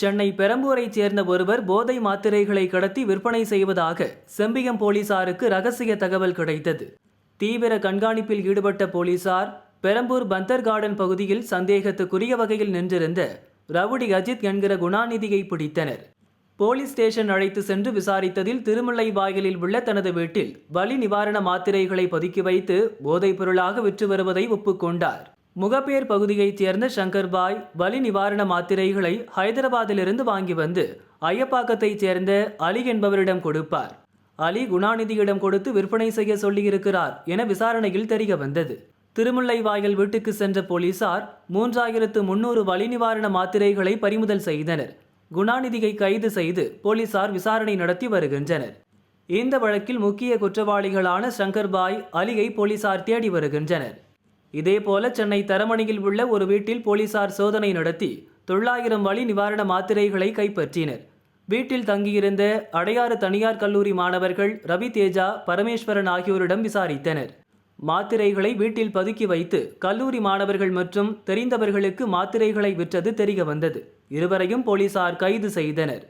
சென்னை பெரம்பூரைச் சேர்ந்த ஒருவர் போதை மாத்திரைகளை கடத்தி விற்பனை செய்வதாக செம்பியம் போலீசாருக்கு ரகசிய தகவல் கிடைத்தது. தீவிர கண்காணிப்பில் ஈடுபட்ட போலீசார் பெரம்பூர் பந்தர் கார்டன் பகுதியில் சந்தேகத்துக்குரிய வகையில் நின்றிருந்த ரவுடி அஜித் என்கிற குணாநிதியை பிடித்தனர். போலீஸ் ஸ்டேஷன் அழைத்து சென்று விசாரித்ததில் திருமலை வாயிலில் உள்ள தனது வீட்டில் வலி நிவாரண மாத்திரைகளை பதுக்கி வைத்து போதைப் பொருளாக விற்று வருவதை ஒப்புக்கொண்டார். முகப்பேர் பகுதியைச் சேர்ந்த சங்கர்பாய் வலி நிவாரண மாத்திரைகளை ஹைதராபாத்திலிருந்து வாங்கி வந்து ஐயப்பாக்கத்தைச் சேர்ந்த அலி என்பவரிடம் கொடுப்பார். அலி குணாநிதியிடம் கொடுத்து விற்பனை செய்ய சொல்லியிருக்கிறார் என விசாரணையில் தெரிய வந்தது. திருமுல்லை வாயில் வீட்டுக்கு சென்ற போலீசார் மூன்றாயிரத்து முன்னூறு வலி நிவாரண மாத்திரைகளை பறிமுதல் செய்தனர். குணாநிதியை கைது செய்து போலீசார் விசாரணை நடத்தி வருகின்றனர். இந்த வழக்கில் முக்கிய குற்றவாளிகளான சங்கர்பாய் அலியை போலீசார் தேடி வருகின்றனர். இதேபோல சென்னை தரமணியில் உள்ள ஒரு வீட்டில் போலீசார் சோதனை நடத்தி தொள்ளாயிரம் வழி நிவாரண மாத்திரைகளை கைப்பற்றினர். வீட்டில் தங்கியிருந்த அடையாறு தனியார் கல்லூரி மாணவர்கள் ரவி தேஜா பரமேஸ்வரன் ஆகியோரிடம் விசாரித்தனர். மாத்திரைகளை வீட்டில் பதுக்கி வைத்து கல்லூரி மாணவர்கள் மற்றும் தெரிந்தவர்களுக்கு மாத்திரைகளை விற்றது தெரிய வந்தது. இருவரையும் போலீசார் கைது செய்தனர்.